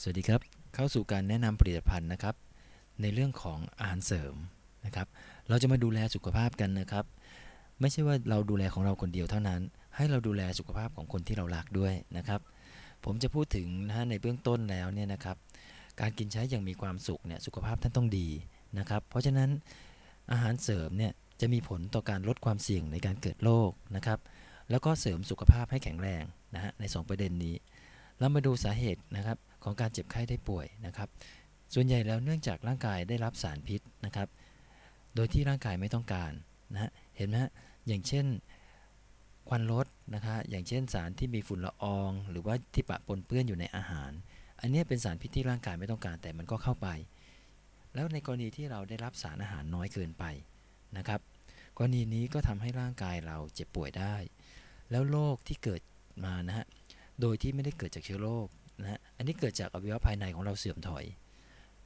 สวัสดีครับ เข้าสู่การแนะนำผลิตภัณฑ์นะครับ ในเรื่องของอาหารเสริมนะครับ เราจะมาดูแลสุขภาพกันนะครับ ไม่ใช่ว่าเราดูแลของเราคนเดียวเท่านั้น ให้เราดูแลสุขภาพของคนที่เรารักด้วยนะครับ ผมจะพูดถึงนะฮะในเบื้องต้นแล้วเนี่ยนะครับ การกินใช้อย่างมีความสุขเนี่ยสุขภาพท่านต้องดีนะครับ เพราะฉะนั้นอาหารเสริมเนี่ยจะมีผลต่อการลดความเสี่ยงในการเกิดโรคนะครับ แล้วก็เสริมสุขภาพให้แข็งแรงนะฮะใน 2 ประเด็นนี้ เรามาดูสาเหตุนะครับของการเจ็บไข้ได้ป่วยนะครับ ส่วนใหญ่แล้วเนื่องจากร่างกายได้รับสารพิษนะครับ โดยที่ร่างกายไม่ต้องการนะฮะเห็นไหมฮะอย่างเช่นควันรถนะคะอย่างเช่นสารที่มีฝุ่นละออง หรือว่าที่ปะปนเปื้อนอยู่ในอาหาร อันนี้เป็นสารพิษที่ร่างกายไม่ต้องการแต่มันก็เข้าไป แล้วในกรณีที่เราได้รับสารอาหารน้อยเกินไปนะครับ กรณีนี้ก็ทำให้ร่างกายเราเจ็บป่วยได้ แล้วโรคที่เกิดมานะฮะ โดยที่ไม่ได้เกิดจากเชื้อโรคนะฮะอันนี้เกิดจากอวัยวะภายในของเราเสื่อมถอย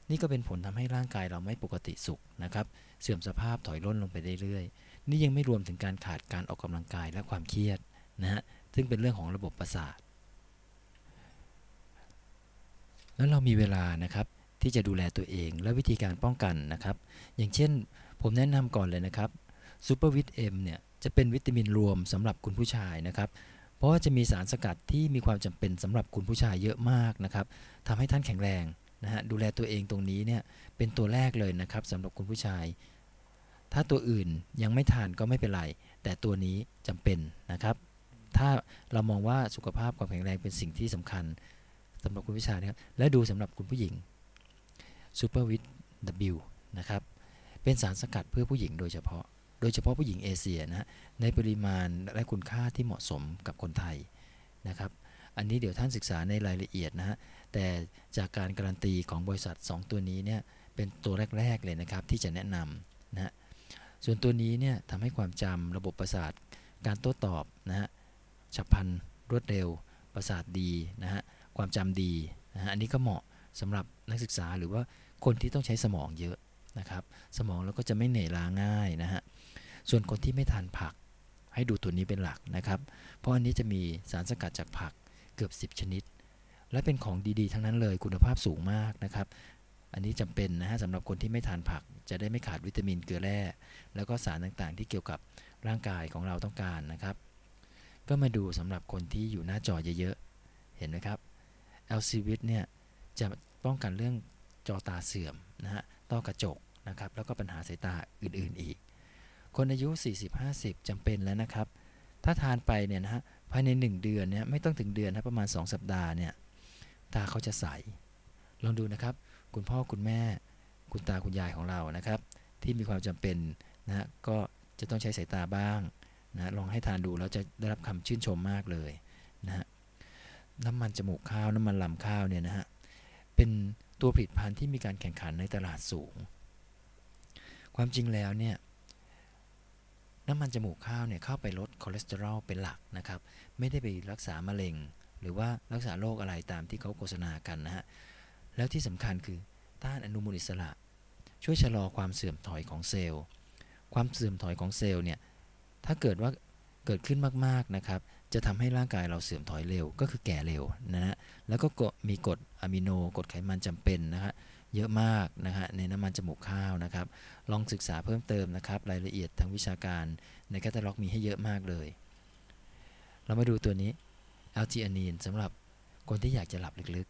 นี่ก็เป็นผลทำให้ร่างกายเราไม่ปกติสุขนะครับ เสื่อมสภาพถอยร่นลงไปเรื่อยๆ นี่ยังไม่รวมถึงการขาดการออกกำลังกายและความเครียดนะฮะซึ่งเป็นเรื่องของระบบประสาท แล้วเรามีเวลานะครับที่จะดูแลตัวเองและวิธีการป้องกันนะครับ อย่างเช่น ผมแนะนำก่อนเลยนะครับซูเปอร์วิตเอ็มเนี่ยจะเป็นวิตามินรวมสำหรับคุณผู้ชายนะครับ เพราะว่าจะมีสารสกัดที่มีความจำเป็นสำหรับคุณผู้ชายเยอะมากนะครับทำให้ท่านแข็งแรงนะฮะดูแลตัวเองตรงนี้เนี่ยเป็นตัวแรกเลยนะครับสำหรับคุณผู้ชาย ถ้าตัวอื่นยังไม่ทานก็ไม่เป็นไร แต่ตัวนี้จำเป็นนะครับ ถ้าเรามองว่าสุขภาพความแข็งแรงเป็นสิ่งที่สำคัญสำหรับคุณผู้ชายนะครับและดูสำหรับคุณผู้หญิง Super w i t W นะครับเป็นสารสกัดเพื่อผู้หญิงโดยเฉพาะ โดยเฉพาะผู้หญิงเอเชียนะฮะในปริมาณและคุณค่าที่เหมาะสมกับคนไทยนะครับอันนี้เดี๋ยวท่านศึกษาในรายละเอียดนะฮะแต่จากการการันตีของบริษัท 2 ตัวนี้เนี่ยเป็นตัวแรก ๆ เลยนะครับที่จะแนะนำนะฮะส่วนตัวนี้เนี่ยทำให้ความจำระบบประสาทการโต้ตอบนะฮะฉับพลันรวดเร็ว ประสาทดีนะฮะความจำดีนะฮะอันนี้ก็เหมาะสำหรับนักศึกษาหรือว่าคนที่ต้องใช้สมองเยอะ นะครับ สมองแล้วก็จะไม่เหนื่อยล้าง่ายนะฮะ ส่วนคนที่ไม่ทานผักให้ดูตัวนี้เป็นหลักนะครับ เพราะอันนี้จะมีสารสกัดจากผักเกือบ 10 ชนิด และเป็นของดีๆ ทั้งนั้นเลยคุณภาพสูงมากนะครับ อันนี้จำเป็นนะฮะสำหรับคนที่ไม่ทานผัก จะได้ไม่ขาดวิตามินเกลือแร่ แล้วก็สารต่างๆ ที่เกี่ยวกับร่างกายของเราต้องการนะครับ ก็มาดูสำหรับคนที่อยู่หน้าจอเยอะๆ เห็นไหมครับ LC v i t เนี่ยจะป้องกันเรื่องจอตาเสื่อมนะฮะต้อกระจก นะครับแล้วก็ปัญหาสายตาอื่นๆอีก คนอายุ 40-50จำเป็นแล้วนะครับ ถ้าทานไปเนี่ยนะฮะภายใน 1 เดือนเนี่ยไม่ต้องถึงเดือนนะประมาณ 2 สัปดาห์เนี่ยตาเขาจะใส ลองดูนะครับ คุณพ่อคุณแม่คุณตาคุณยายของเรานะครับ ที่มีความจำเป็นนะฮะก็จะต้องใช้สายตาบ้างนะลองให้ทานดูแล้วจะได้รับคำชื่นชมมากเลยนะฮะน้ำมันจมูกข้าวน้ำมันลำข้าวเนี่ยนะฮะเป็นตัวผลิตภัณฑ์ที่มีการแข่งขันในตลาดสูง ความจริงแล้วเนี่ยน้ำมันจมูกข้าวเนี่ยเข้าไปลดคอเลสเตอรอลเป็นหลักนะครับ ไม่ได้ไปรักษามะเร็ง หรือว่ารักษาโรคอะไรตามที่เขาโฆษณากันนะฮะ แล้วที่สำคัญคือต้านอนุมูลอิสระ ช่วยชะลอความเสื่อมถอยของเซลล์ ความเสื่อมถอยของเซลล์เนี่ยถ้าเกิดว่าเกิดขึ้นมากๆนะครับ จะทำให้ร่างกายเราเสื่อมถอยเร็วก็คือแก่เร็วนะฮะแล้วก็มีกรดอะมิโนกรดไขมันจำเป็นนะฮะ เยอะมากนะฮะในน้ำมันจมูกข้าวนะครับ ลองศึกษาเพิ่มเติมนะครับรายละเอียดทางวิชาการในแคตตาล็อกมีให้เยอะมากเลย เรามาดูตัวนี้อัลจีอานีนสำหรับคนที่อยากจะหลับลึก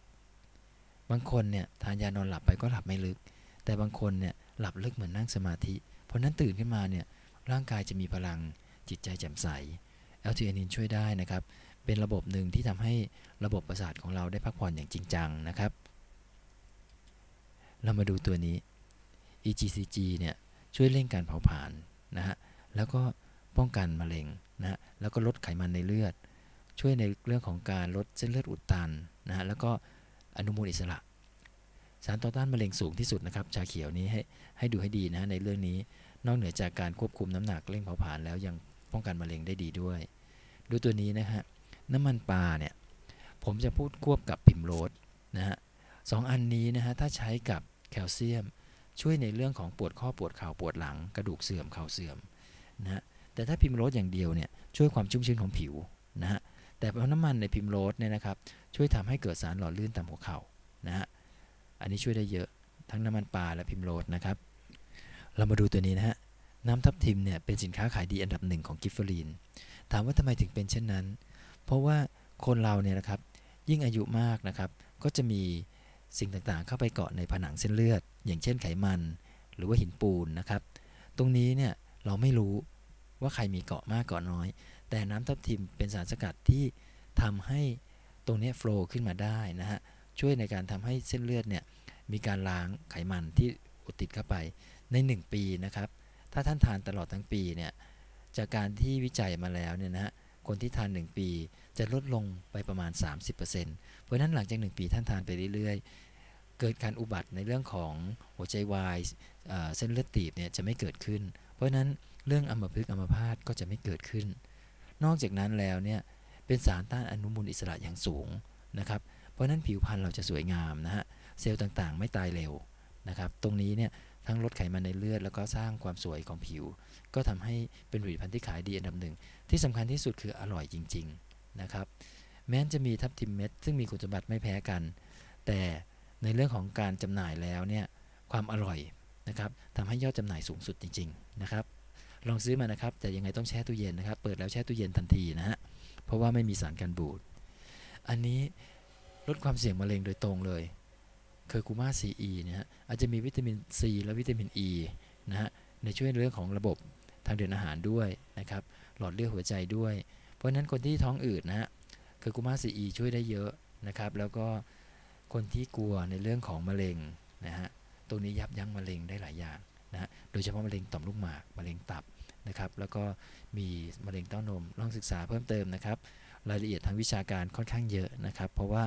ๆ บางคนเนี่ยทานยานอนหลับไปก็หลับไม่ลึก แต่บางคนเนี่ยหลับลึกเหมือนนั่งสมาธิ เพราะนั้นตื่นขึ้นมาเนี่ยร่างกายจะมีพลังจิตใจแจ่มใสอัลจีอานีนช่วยได้นะครับ เป็นระบบหนึ่งที่ทำให้ระบบประสาทของเราได้พักผ่อนอย่างจริงจังนะครับ เรามาดูตัวนี้ EGCG เนี่ยช่วยเร่งการเผาผลาญนะฮะ แล้วก็ป้องกันมะเร็งนะฮะ แล้วก็ลดไขมันในเลือด ช่วยในเรื่องของการลดเส้นเลือดอุดตันนะฮะ แล้วก็อนุมูลอิสระ สารต่อต้านมะเร็งสูงที่สุดนะครับ ชาเขียวนี้ให้ให้ดูให้ดีนะในเรื่องนี้ นอกเหนือจากการควบคุมน้ำหนักเร่งเผาผลาญแล้วยังป้องกันมะเร็งได้ดีด้วย ดูตัวนี้นะฮะ น้ำมันปลาเนี่ย ผมจะพูดควบกับพิมโรสนะฮะสองอันนี้นะฮะ ถ้าใช้กับ แคลเซียม ช่วยในเรื่องของปวดข้อปวดเข่าปวดหลัง กระดูกเสื่อมเข่าเสื่อมนะฮะแต่ถ้าพิมโรสอย่างเดียวเนี่ยช่วยความชุ่มชื้นของผิวนะฮะแต่เพราะน้ำมันในพิมโรสเนี่ยนะครับช่วยทำให้เกิดสารหล่อลื่นตามหัวเข่านะฮะอันนี้ช่วยได้เยอะทั้งน้ำมันปลาและพิมโรสนะครับ เรามาดูตัวนี้นะฮะน้ำทับทิมเนี่ยเป็นสินค้าขายดีอันดับหนึ่งของกิฟเฟอรีน ถามว่าทำไมถึงเป็นเช่นนั้น เพราะว่าคนเราเนี่ยนะครับยิ่งอายุมากนะครับก็จะมี สิ่งต่างๆ เข้าไปเกาะในผนังเส้นเลือด อย่างเช่นไขมัน หรือว่าหินปูนนะครับ ตรงนี้เนี่ยเราไม่รู้ว่าใครมีเกาะมากเกาะน้อย แต่น้ำทับทิมเป็นสารสกัดที่ทำให้ตรงนี้โฟล์ขึ้นมาได้นะฮะช่วยในการทำให้เส้นเลือดเนี่ยมีการล้างไขมันที่อุดติดเข้าไปใน 1 ปีนะครับ ถ้าท่านทานตลอดทั้งปีเนี่ยจากการที่วิจัยมาแล้วเนี่ยนะฮะ คนที่ทาน 1 ปี จะลดลงไปประมาณ 30%เพราะฉะนั้นหลังจาก 1 ปีท่านทานไปเรื่อยๆ เกิดการอุบัติในเรื่องของหัวใจวายเส้นเลือดตีบเนี่ยจะไม่เกิดขึ้น เพราะฉะนั้นเรื่องอัมพฤกษ์อัมพาตก็จะไม่เกิดขึ้น นอกจากนั้นแล้วเนี่ยเป็นสารต้านอนุมูลอิสระอย่างสูงนะครับเพราะฉะนั้นผิวพรรณเราจะสวยงามนะฮะเซลล์ต่างๆ ไม่ตายเร็วนะครับตรงนี้เนี่ย ทั้งลดไขมันในเลือด แล้วก็สร้างความสวยของผิว ก็ทำให้เป็นผลิตภัณฑ์ที่ขายดีอันดับหนึ่ง ที่สำคัญที่สุดคืออร่อยจริง ๆ นะครับ แม้จะมีทับทิมเม็ด ซึ่งมีคุณสมบัติไม่แพ้กัน แต่ในเรื่องของการจำหน่ายแล้วเนี่ย ความอร่อยนะครับทำให้ยอดจำหน่ายสูงสุดจริง ๆ นะครับ ลองซื้อมานะครับ แต่ยังไงต้องแช่ตู้เย็นนะครับ เปิดแล้วแช่ตู้เย็นทันทีนะฮะ เพราะว่าไม่มีสารกันบูด อันนี้ลดความเสี่ยงมะเร็งโดยตรงเลยเคอร์คูมาซีอีนะฮะ อาจจะมีวิตามินซีและวิตามินอ e ีนะฮะในช่วยเรื่องของระบบทางเดินอาหารด้วยนะครับหลอดเลือดหัวใจด้วย เพราะฉะนั้นคนที่ท้องอืดนะฮะเคอร์คูมาซีอีช่วยได้เยอะนะครับแล้วก็คนที่กลัวในเรื่องของมะเร็งนะฮะตรงนี้ยับยั้งมะเร็งได้หลายอย่างนะฮะโดยเฉพาะมะเร็งต่อมลูกหมากมะเร็งตับนะครับแล้วก็มีมะเร็งเต้านมลองศึกษาเพิ่มเติมนะครับรายละเอียดทางวิชาการค่อนข้างเยอะนะครับ เพราะว่า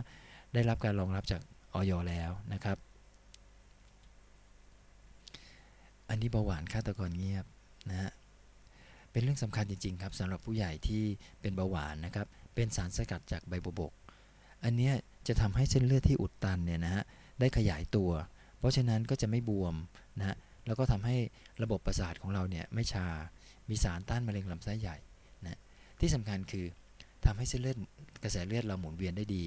ได้รับการรองรับจากออยแล้วนะครับ อันนี้เบาหวานฆาตกรเงียบนะฮะเป็นเรื่องสำคัญจริงๆครับสำหรับผู้ใหญ่ที่เป็นเบาหวานนะครับ เป็นสารสกัดจากใบบัวบก อันนี้จะทำให้เส้นเลือดที่อุดตันเนี่ยนะฮะได้ขยายตัว เพราะฉะนั้นก็จะไม่บวมนะฮะแล้วก็ทำให้ระบบประสาทของเราเนี่ยไม่ชา มีสารต้านมะเร็งลำไส้ใหญ่นะที่สำคัญคือทำให้เส้นเลือดกระแสเลือดเราหมุนเวียนได้ดี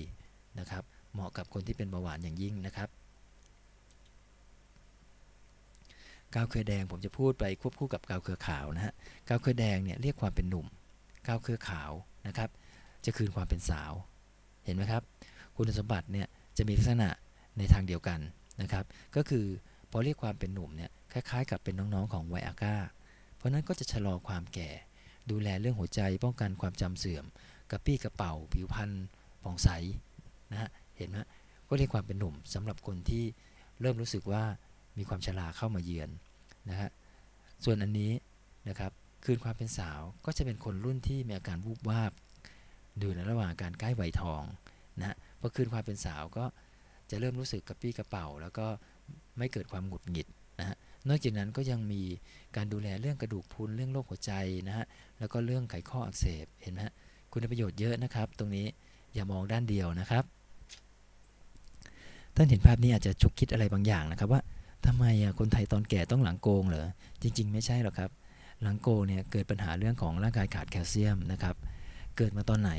นะครับ เหมาะกับคนที่เป็นเบาหวานอย่างยิ่งนะครับ กาวเครือแดงผมจะพูดไปควบคู่กับกาวเครือขาวนะฮะกาวเครือแดงเนี่ยเรียกความเป็นหนุ่มกาวเครือขาวนะครับ จะคืนความเป็นสาว เห็นไหมครับ คุณสมบัติเนี่ยจะมีลักษณะในทางเดียวกันนะครับ ก็คือพอเรียกความเป็นหนุ่มเนี่ยคล้ายๆ กับเป็นน้องๆของไวอาก้า เพราะนั้นก็จะชะลอความแก่ ดูแลเรื่องหัวใจป้องกันความจำเสื่อมกระปี้กระเป๋าผิวพรรณผ่องใสนะฮะเห็นไหมก็เรียกความเป็นหนุ่มสำหรับคนที่เริ่มรู้สึกว่ามีความชราเข้ามาเยือน นะฮะส่วนอันนี้นะครับคืนความเป็นสาวก็จะเป็นคนรุ่นที่มีอาการวูบวาบดูในระหว่างการใกล้วัยทองนะพอคืนความเป็นสาวก็จะเริ่มรู้สึกกระปี้กระเป๋า แล้วก็ไม่เกิดความหงุดหงิดนะฮะนอกจากนั้นก็ยังมีการดูแลเรื่องกระดูกพุนเรื่องโรคหัวใจนะฮะแล้วก็เรื่องไขข้ออักเสบเห็นไหมคุณประโยชน์เยอะนะครับ ตรงนี้อย่ามองด้านเดียวนะครับท่านเห็นภาพนี้อาจจะชุกคิดอะไรบางอย่างนะครับว่า ทำไมอะคนไทยตอนแก่ต้องหลังโกงเหรอจริง ๆ ไม่ใช่หรอกครับ หลังโกงเนี่ยเกิดปัญหาเรื่องของร่างกายขาดแคลเซียมนะครับเกิดมาตอนไหน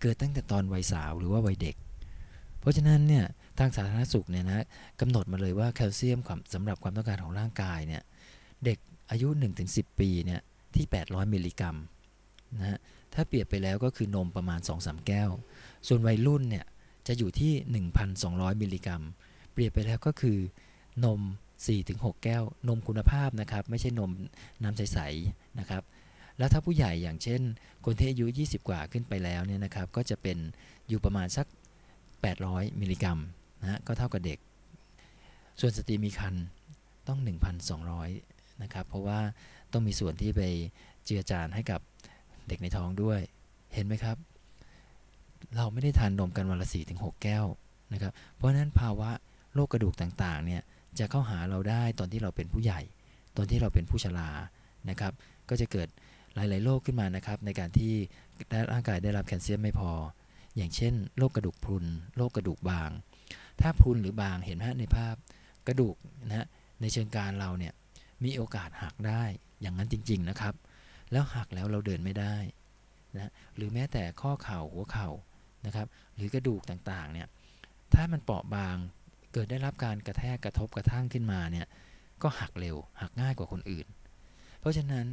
เกิดตั้งแต่ตอนวัยสาวหรือว่าวัยเด็ก เพราะฉะนั้นเนี่ยทางสาธารณสุขเนี่ยนะกำหนดมาเลยว่าแคลเซียมสำหรับความต้องการของร่างกายเนี่ยเด็กอายุ 1-10 ปีเนี่ยที่ 800 มิลลิกรัมนะฮะถ้าเปรียบไปแล้วก็คือนมประมาณ 2-3 แก้ว ส่วนวัยรุ่นเนี่ยจะอยู่ที่ 1,200 มิลลิกรัม เปรียบไปแล้วก็คือนม 4-6 แก้วนมคุณภาพนะครับ ไม่ใช่นมน้ำใสๆนะครับ แล้วถ้าผู้ใหญ่อย่างเช่น คนที่อายุ 20 กว่าขึ้นไปแล้วเนี่ยนะครับ ก็จะเป็นอยู่ประมาณสัก 800 มิลลิกรัมนะก็เท่ากับเด็ก ส่วนสตรีมีคันต้อง 1,200 นะครับ เพราะว่าต้องมีส่วนที่ไปเจือจานให้กับเด็กในท้องด้วย เห็นไหมครับ เราไม่ได้ทานนมกันวันละ4ถึง6แก้วนะครับ เพราะฉะนั้นภาวะโรคกระดูกต่างๆเนี่ย จะเข้าหาเราได้ตอนที่เราเป็นผู้ใหญ่ ตอนที่เราเป็นผู้ชรานะครับ ก็จะเกิดหลาย ๆ โรคขึ้นมานะครับ ในการที่ร่างกายได้รับแคลเซียมไม่พอ อย่างเช่นโรคกระดูกพรุนโรคกระดูกบาง ถ้าพรุนหรือบางเห็นไหมในภาพกระดูกนะฮะในเชิงการเราเนี่ยมีโอกาสหักได้อย่างนั้นจริง ๆ นะครับ แล้วหักแล้วเราเดินไม่ได้นะหรือแม้แต่ข้อเข่าหัวเข่านะครับ หรือกระดูกต่าง ๆ เนี่ยถ้ามันเปราะบาง เกิดได้รับการกระแทกกระทบกระทั่งขึ้นมาเนี่ยก็หักเร็วหักง่ายกว่าคนอื่น เพราะฉะนั้น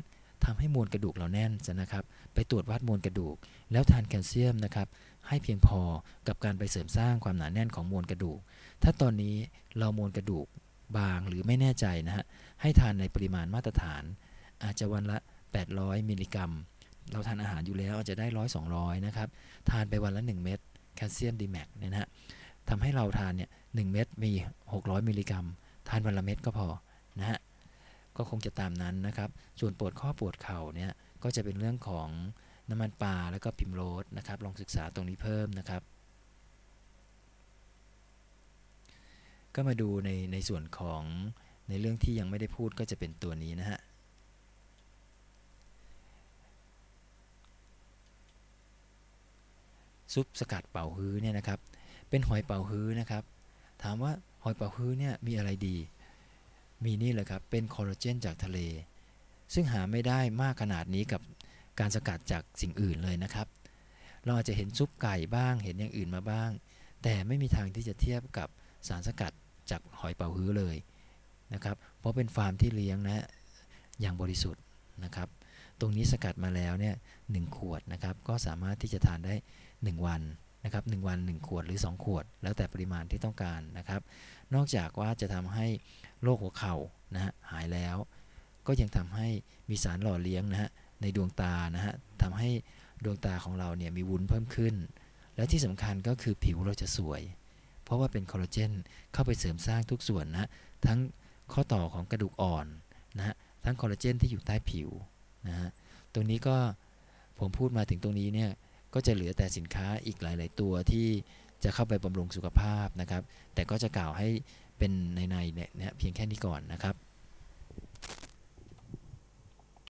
ทำให้มวลกระดูกเราแน่นซะนะครับ ไปตรวจวัดมวลกระดูก แล้วทานแคลเซียมนะครับให้เพียงพอกับการไปเสริมสร้างความหนาแน่นของมวลกระดูก ถ้าตอนนี้เรามวลกระดูกบางหรือไม่แน่ใจนะฮะให้ทานในปริมาณมาตรฐาน อาจจะวันละ 800 มิลลิกรัม เราทานอาหารอยู่แล้วอาจจะได้ร้อยสองร้อยนะครับ ทานไปวันละ 1 เม็ดแคลเซียมดีแม็กเนี่ยนะฮะ ทำให้เราทานเนี่ยหเม็ดมี 600 มิลลิกรัม ทานวันละเม็ดก็พอนะฮะก็คงจะตามนั้นนะครับ ส่วนปวดข้อปวดเข่าเนี่ยก็จะเป็นเรื่องของน้ำมันปลาแล้วก็พิมโรสนะครับลองศึกษาตรงนี้เพิ่มนะครับ ก็มาดูในในส่วนของในเรื่องที่ยังไม่ได้พูดก็จะเป็นตัวนี้นะฮะซุปสกัดเป่าฮื้อเนี่ยนะครับ เป็นหอยเป่าฮื้อนะครับ ถามว่าหอยเป่าฮื้อเนี่ยมีอะไรดี มีนี่แหละครับ เป็นคอลลาเจนจากทะเล ซึ่งหาไม่ได้มากขนาดนี้กับการสกัดจากสิ่งอื่นเลยนะครับ เราอาจจะเห็นซุปไก่บ้าง เห็นอย่างอื่นมาบ้าง แต่ไม่มีทางที่จะเทียบกับสารสกัดจากหอยเป่าฮื้อเลยนะครับ เพราะเป็นฟาร์มที่เลี้ยงนะ อย่างบริสุทธิ์นะครับ ตรงนี้สกัดมาแล้วเนี่ยหขวดนะครับ ก็สามารถที่จะทานได้ 1 วัน นะครับ1วัน 1 ขวดหรือ 2 ขวด แล้วแต่ปริมาณที่ต้องการนะครับ นอกจากว่าจะทำให้โรคหัวเข่านะฮะหายแล้ว ก็ยังทำให้มีสารหล่อเลี้ยงนะฮะในดวงตานะฮะทำให้ดวงตาของเราเนี่ยมีวุ้นเพิ่มขึ้น และที่สำคัญก็คือผิวเราจะสวย เพราะว่าเป็นคอลลาเจนเข้าไปเสริมสร้างทุกส่วนนะทั้งข้อต่อของกระดูกอ่อนนะฮะทั้งคอลลาเจนที่อยู่ใต้ผิวนะฮะตรงนี้ก็ผมพูดมาถึงตรงนี้เนี่ย ก็จะเหลือแต่สินค้าอีกหลาย ๆ ตัวที่จะเข้าไปบำรุงสุขภาพนะครับ แต่ก็จะกล่าวให้เป็นในในเนี่ยเพียงแค่นี้ก่อนนะครับ